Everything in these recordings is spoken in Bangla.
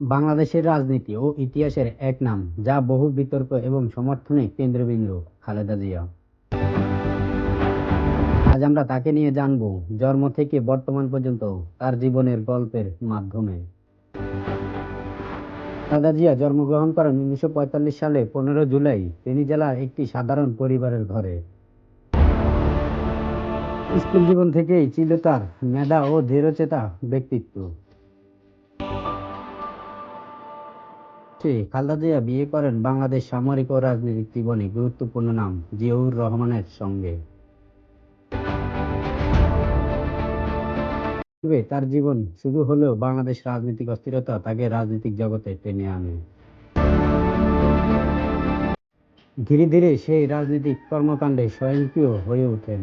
বাংলাদেশের রাজনীতি ও ইতিহাসের এক নাম, যা বহু বিতর্ক এবং সমর্থনের কেন্দ্রবিন্দু, খালেদা জিয়া। আজ আমরা তাকে নিয়ে জানব, জন্ম থেকে বর্তমান পর্যন্ত তার জীবনের গল্পের মাধ্যমে। খালেদা জিয়া জন্মগ্রহণ করেন উনিশশো পঁয়তাল্লিশ সালে, পনেরো জুলাই, তিনি জেলার একটি সাধারণ পরিবারের ঘরে। স্কুল জীবন থেকেই ছিল তার মেধা ও দৃঢ়চেতা ব্যক্তিত্ব। সে খালেদা জিয়া বিয়ে করেন বাংলাদেশ সামরিক ও রাজনৈতিক জীবনে গুরুত্বপূর্ণ নাম জিয়াউর রহমানের সঙ্গে। তার জীবন শুরু হলেও বাংলাদেশ রাজনৈতিক অস্থিরতা তাকে রাজনৈতিক জগতে টেনে আনে। ধীরে ধীরে সেই রাজনৈতিক কর্মকাণ্ডে স্বয়ংক্রিয় হয়ে ওঠেন।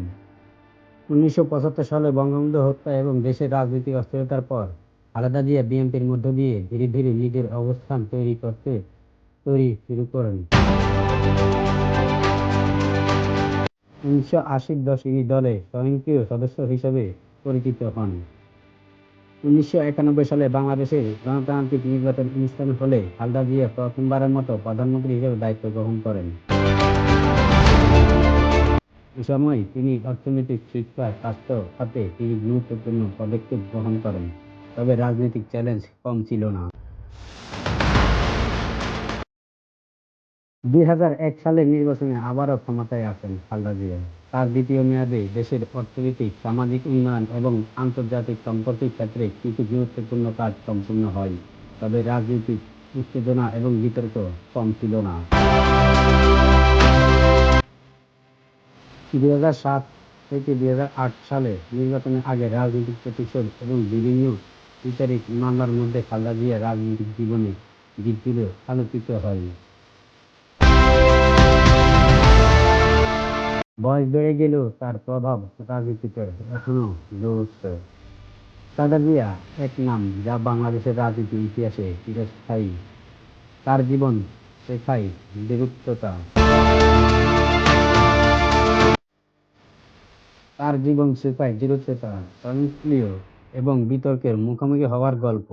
উনিশশো পঁচাত্তর সালে বঙ্গবন্ধু হত্যা এবং দেশের রাজনৈতিক অস্থিরতার পর খালেদা জিয়া বিএনপির মধ্য দিয়ে ধীরে ধীরে নিজের অবস্থান তৈরি করতে, তৈরি শুরু করেন। উনিশশো আশির দশকে দলে স্বয়ংক্রিয় সদস্য হিসেবে পরিচিত হন। উনিশশো একানব্বই সালে বাংলাদেশে গণতান্ত্রিক নির্বাচন অনুষ্ঠান হলে খালেদা জিয়া প্রথমবারের মতো প্রধানমন্ত্রী হিসেবে দায়িত্ব গ্রহণ করেন। এ সময় তিনি অর্থনৈতিক শিক্ষা স্বাস্থ্য খাতে তিনি গুরুত্বপূর্ণ পদক্ষেপ গ্রহণ করেন। তবে রাজনৈতিক চ্যালেঞ্জ কম ছিল না। দুই হাজার এক সালের নির্বাচনে আবারও ক্ষমতায় আসেন খালেদা জিয়া। তার দ্বিতীয় মেয়াদে দেশের অর্থনৈতিক, সামাজিক উন্নয়ন এবং আন্তর্জাতিক সম্পর্কের ক্ষেত্রে কিছু গুরুত্বপূর্ণ কাজ সম্পূর্ণ হয়, তবে রাজনৈতিক উত্তেজনা এবং বিতর্ক কম ছিল না। দুই সাত থেকে দুই হাজার আট সালে নির্বাচনের আগে রাজনৈতিক প্রতিশোধ এবং বিভিন্ন বিচারিক মামলার মধ্যে খালেদা জিয়া রাজনৈতিক জীবনে দিকগুলো আলোচিত হয় বয়স বেড়ে গেলেও তার প্রভাব রাজনীতিতে এখনও রয়েছে খালেদা জিয়া এক নাম যা বাংলাদেশের রাজনীতির ইতিহাসে চিরস্থায়ী। তার জীবন শেখায় দৃঢ়তা তার জীবন শেখায় দৃঢ়চেতা, স্বয়ংক্রিয় এবং বিতর্কের মুখোমুখি হওয়ার গল্প।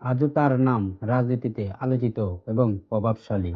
আজও তার নাম রাজনীতিতে আলোচিত এবং প্রভাবশালী।